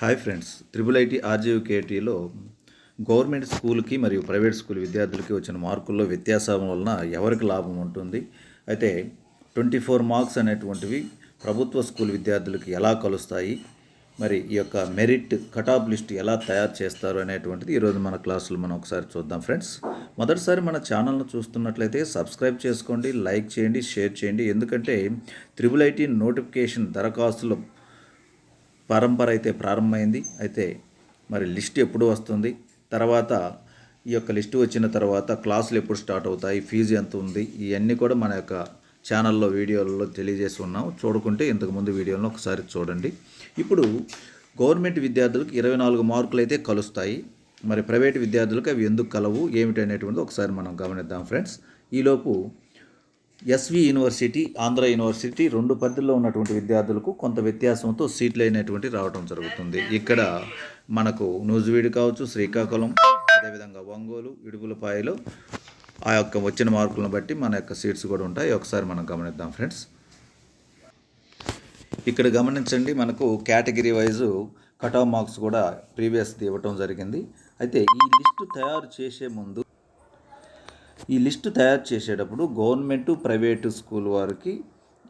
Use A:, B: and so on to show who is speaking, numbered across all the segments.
A: Hi friends triple IT RGV కేటీలో government స్కూల్కి మరియు private school విద్యార్థులకి వచ్చిన మార్కుల్లో వ్యత్యాసం వలన ఎవరికి లాభం ఉంటుంది? అయితే ట్వంటీ ఫోర్ మార్క్స్ అనేటువంటివి ప్రభుత్వ స్కూల్ విద్యార్థులకి ఎలా కలుస్తాయి? మరి ఈ యొక్క మెరిట్ కటాఫ్ లిస్ట్ ఎలా తయారు చేస్తారు అనేటువంటిది ఈరోజు మన క్లాసులు మనం ఒకసారి చూద్దాం ఫ్రెండ్స్. మొదటిసారి మన ఛానల్ను చూస్తున్నట్లయితే సబ్స్క్రైబ్ చేసుకోండి లైక్ చేయండి షేర్ చేయండి. ఎందుకంటే త్రిబుల్ ఐటీ నోటిఫికేషన్ దరఖాస్తులు పరంపర అయితే ప్రారంభమైంది. అయితే మరి లిస్ట్ ఎప్పుడు వస్తుంది. తర్వాత ఈ యొక్క లిస్ట్ వచ్చిన తర్వాత క్లాసులు ఎప్పుడు స్టార్ట్ అవుతాయి ఫీజు ఎంత ఉంది ఇవన్నీ కూడా మన యొక్క ఛానల్లో వీడియోలలో తెలియజేసి ఉన్నాం చూడకుంటే ఇంతకుముందు వీడియోలను ఒకసారి చూడండి. ఇప్పుడు గవర్నమెంట్ విద్యార్థులకు ఇరవై నాలుగు మార్కులు అయితే కలుస్తాయి. మరి ప్రైవేట్ విద్యార్థులకు అవి ఎందుకు కలవు ఏమిటి అనేటువంటిది ఒకసారి మనం గమనిద్దాం ఫ్రెండ్స్. ఈలోపు ఎస్వి యూనివర్సిటీ ఆంధ్ర యూనివర్సిటీ రెండు పరిధిలో ఉన్నటువంటి విద్యార్థులకు కొంత వ్యత్యాసంతో సీట్లు అయినటువంటి రావడం జరుగుతుంది. ఇక్కడ మనకు నూజివీడు కావచ్చు శ్రీకాకుళం అదేవిధంగా ఒంగోలు ఇడుగులపాయలు ఆ యొక్క వచ్చిన మార్కులను బట్టి మన యొక్క సీట్స్ కూడా ఉంటాయి. ఒకసారి మనం గమనిద్దాం ఫ్రెండ్స్. ఇక్కడ గమనించండి మనకు category wise cut off marks కూడా ప్రీవియస్ ఇవ్వటం జరిగింది. అయితే ఈ లిస్టు తయారు చేసే ముందు ఈ లిస్టు తయారు చేసేటప్పుడు గవర్నమెంట్ ప్రైవేటు స్కూల్ వారికి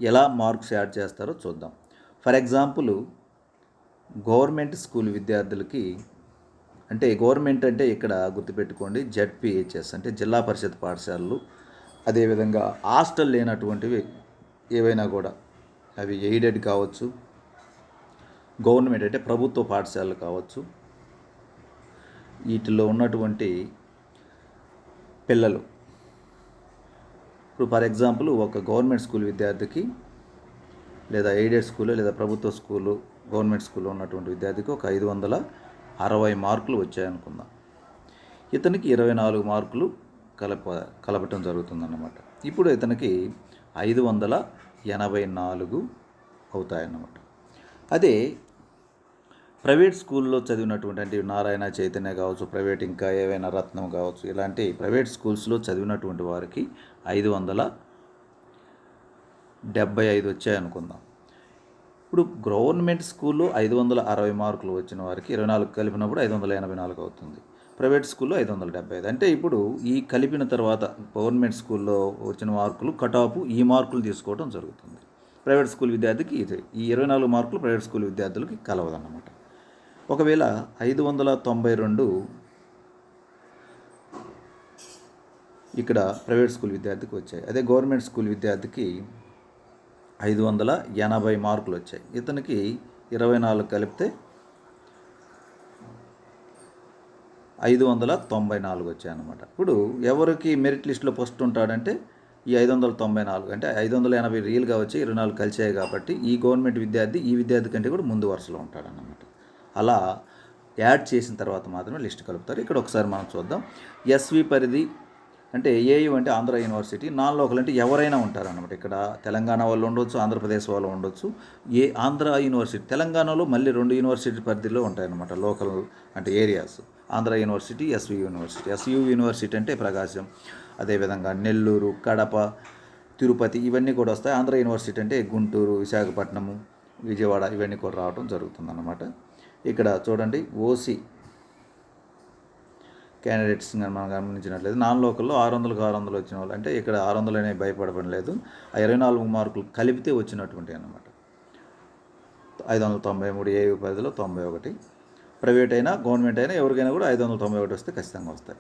A: ఎలా మార్క్స్ యాడ్ చేస్తారో చూద్దాం. ఫర్ ఎగ్జాంపుల్ గవర్నమెంట్ స్కూల్ విద్యార్థులకి అంటే గవర్నమెంట్ అంటే ఇక్కడ గుర్తుపెట్టుకోండి జడ్పిహెచ్ఎస్ అంటే జిల్లా పరిషత్ పాఠశాలలు. అదేవిధంగా హాస్టల్ లేనటువంటివి ఏవైనా కూడా అవి ఎయిడెడ్ కావచ్చు గవర్నమెంట్ అంటే ప్రభుత్వ పాఠశాలలు కావచ్చు. వీటిలో ఉన్నటువంటి పిల్లలు ఇప్పుడు ఫర్ ఎగ్జాంపుల్ ఒక గవర్నమెంట్ స్కూల్ విద్యార్థికి లేదా ఎయిడెడ్ స్కూల్ లేదా ప్రభుత్వ స్కూలు గవర్నమెంట్ స్కూల్లో ఉన్నటువంటి విద్యార్థికి ఒక ఐదు వందల అరవై మార్కులు వచ్చాయనుకుందాం. ఇతనికి ఇరవై నాలుగు మార్కులు కలప కలపటం జరుగుతుందన్నమాట. ఇప్పుడు ఇతనికి ఐదు వందల ఎనభై నాలుగు అవుతాయన్నమాట. అదే ప్రైవేట్ స్కూల్లో చదివినటువంటి అంటే నారాయణ చైతన్య కావచ్చు ప్రైవేట్ ఇంకా ఏవైనా రత్నం కావచ్చు ఇలాంటి ప్రైవేట్ స్కూల్స్లో చదివినటువంటి వారికి ఐదు వందల డెబ్బై ఐదు వచ్చాయనుకుందాం ఇప్పుడు గవర్నమెంట్ స్కూల్లో ఐదు వందల అరవై మార్కులు వచ్చిన వారికి ఇరవై నాలుగు కలిపినప్పుడు ఐదు వందల ఎనభై నాలుగు అవుతుంది. ప్రైవేట్ స్కూల్లో ఐదు వందల డెబ్బై ఐదు. అంటే ఇప్పుడు ఈ కలిపిన తర్వాత గవర్నమెంట్ స్కూల్లో వచ్చిన మార్కులు కటాపు ఈ మార్కులు తీసుకోవడం జరుగుతుంది. ప్రైవేట్ స్కూల్ విద్యార్థికి ఇది ఈ ఇరవై నాలుగు మార్కులు ప్రైవేట్ స్కూల్ విద్యార్థులకి కలవదన్నమాట. ఒకవేళ ఐదు వందల తొంభై రెండు ఇక్కడ ప్రైవేట్ స్కూల్ విద్యార్థికి వచ్చాయి. అదే గవర్నమెంట్ స్కూల్ విద్యార్థికి ఐదు వందల ఎనభై మార్కులు వచ్చాయి. ఇతనికి ఇరవై నాలుగు కలిపితే ఐదు వందల తొంభై నాలుగు వచ్చాయి అన్నమాట. ఇప్పుడు ఎవరికి మెరిట్ లిస్ట్లో ఫస్ట్ ఉంటాడంటే ఈ ఐదు వందల తొంభై నాలుగు అంటే ఐదు వందల ఎనభై రియల్గా వచ్చి ఇరవై నాలుగు కలిసాయి కాబట్టి ఈ గవర్నమెంట్ విద్యార్థి ఈ విద్యార్థి కంటే కూడా ముందు వరుసలో ఉంటాడన్నమాట. అలా యాడ్ చేసిన తర్వాత మాత్రమే లిస్ట్ కలుపుతారు. ఇక్కడ ఒకసారి మనం చూద్దాం. ఎస్వి పరిధి అంటే ఏయు అంటే ఆంధ్ర యూనివర్సిటీ నాన్ లోకల్ అంటే ఎవరైనా ఉంటారనమాట ఇక్కడ తెలంగాణ వాళ్ళు ఉండొచ్చు ఆంధ్రప్రదేశ్ వాళ్ళు ఉండొచ్చు. ఏ ఆంధ్ర యూనివర్సిటీ తెలంగాణలో మళ్ళీ రెండు యూనివర్సిటీ పరిధిలో ఉంటాయన్నమాట. లోకల్ అంటే areas. Andhra university SV university. SU university అంటే ప్రకాశం. అదేవిధంగా నెల్లూరు కడప తిరుపతి ఇవన్నీ కూడా వస్తాయి. ఆంధ్ర యూనివర్సిటీ అంటే గుంటూరు విశాఖపట్నము విజయవాడ ఇవన్నీ కూడా రావడం జరుగుతుందన్నమాట. ఇక్కడ చూడండి ఓసీ క్యాండిడేట్స్ మనం గమనించినట్లయితే నాన్ లోకల్లో ఆరు వందలకు ఆరు వందలు వచ్చిన వాళ్ళు అంటే ఇక్కడ ఆరు వందలు అనేవి భయపడడం లేదు ఆ ఇరవై నాలుగు మార్కులు కలిపితే వచ్చినటువంటి అనమాట ఐదు వందల తొంభై మూడు ఏ పరిధిలో తొంభై ఒకటి. ప్రైవేట్ అయినా గవర్నమెంట్ అయినా ఎవరికైనా కూడా ఐదు వందల తొంభై ఒకటి వస్తే ఖచ్చితంగా వస్తాయి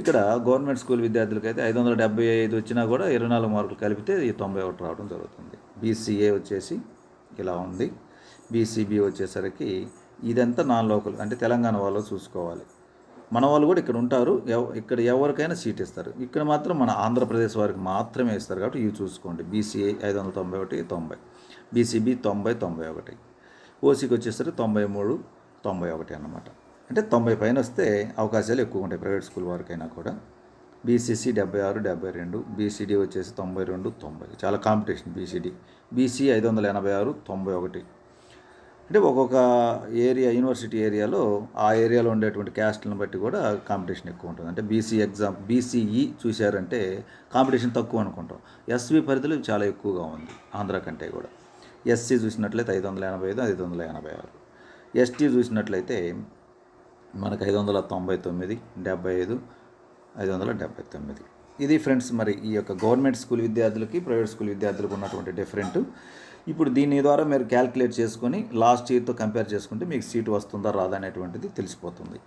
A: ఇక్కడ గవర్నమెంట్ స్కూల్ విద్యార్థులకి అయితే ఐదు వందల డెబ్బై ఐదు వచ్చినా కూడా ఇరవై నాలుగు మార్కులు కలిపితే ఈ తొంభై ఒకటి రావడం జరుగుతుంది. బీసీఏ వచ్చేసి ఇలా ఉంది. బీసీబీ వచ్చేసరికి ఇదంతా నాన్ లోకల్ అంటే తెలంగాణ వాళ్ళు చూసుకోవాలి. మన వాళ్ళు కూడా ఇక్కడ ఉంటారు ఎవ- ఇక్కడ ఎవరికైనా సీట్ ఇస్తారు. ఇక్కడ మాత్రం మన ఆంధ్రప్రదేశ్ వారికి మాత్రమే ఇస్తారు కాబట్టి ఇవి చూసుకోండి. బీసీఏ ఐదు వందల తొంభై ఒకటి తొంభై. బీసీబీ తొంభై తొంభై ఒకటి. ఓసీకి వచ్చేసరికి తొంభై మూడు తొంభై ఒకటి అన్నమాట. అంటే తొంభై పైన వస్తే అవకాశాలు ఎక్కువ ఉంటాయి ప్రైవేట్ స్కూల్ వారికైనా కూడా. బీసీసీ డెబ్బై ఆరు డెబ్బై రెండు బీసీడీ వచ్చేసి తొంభై రెండు తొంభై. చాలా కాంపిటీషన్ బీసీడీ. బీసీ ఐదు వందల ఎనభై ఆరు తొంభై ఒకటి. అంటే ఒక్కొక్క ఏరియా యూనివర్సిటీ ఏరియాలో ఆ ఏరియాలో ఉండేటువంటి క్యాస్ట్లను బట్టి కూడా కాంపిటీషన్ ఎక్కువ ఉంటుంది. అంటే బీసీ ఎగ్జామ్ బీసీఈ చూశారంటే కాంపిటీషన్ తక్కువ అనుకుంటాం. ఎస్వి పరిధిలో చాలా ఎక్కువగా ఉంది ఆంధ్ర కంటే కూడా. ఎస్సీ చూసినట్లయితే ఐదు వందల ఎనభై ఐదు ఐదు వందల ఎనభై ఆరు. ఎస్టీ చూసినట్లయితే మనకు ఐదు వందల తొంభై తొమ్మిది డెబ్బై ఐదు ఐదు వందల డెబ్బై తొమ్మిది. ఇది ఫ్రెండ్స్ మరి ఈ యొక్క గవర్నమెంట్ స్కూల్ విద్యార్థులకి ప్రైవేట్ స్కూల్ విద్యార్థులకు ఉన్నటువంటి డిఫరెంట్. ఇప్పుడు దీని ద్వారా మీరు క్యాల్కులేట్ చేసుకొని లాస్ట్ ఇయర్తో కంపేర్ చేసుకుంటే మీకు సీట్ వస్తుందా రాదా అనేటువంటిది తెలిసిపోతుంది.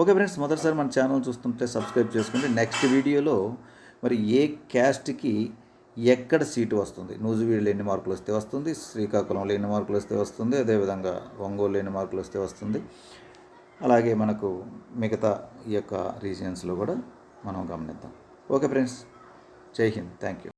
A: ఓకే ఫ్రెండ్స్ మొదటిసారి మన ఛానల్ చూస్తుంటే సబ్స్క్రైబ్ చేసుకుంటే నెక్స్ట్ వీడియోలో మరి ఏ క్యాస్ట్కి ఎక్కడ సీటు వస్తుంది? నూజివీడులో ఎన్ని మార్కులు వస్తే వస్తుంది శ్రీకాకుళంలో ఎన్ని మార్కులు వస్తే వస్తుంది అదేవిధంగా ఒంగోలు ఎన్ని మార్కులు వస్తే వస్తుంది. అలాగే మనకు మిగతా ఈ యొక్క రీజియన్స్లో కూడా మనం గమనిద్దాం. ఓకే ఫ్రెండ్స్ జై హింద్. Thank you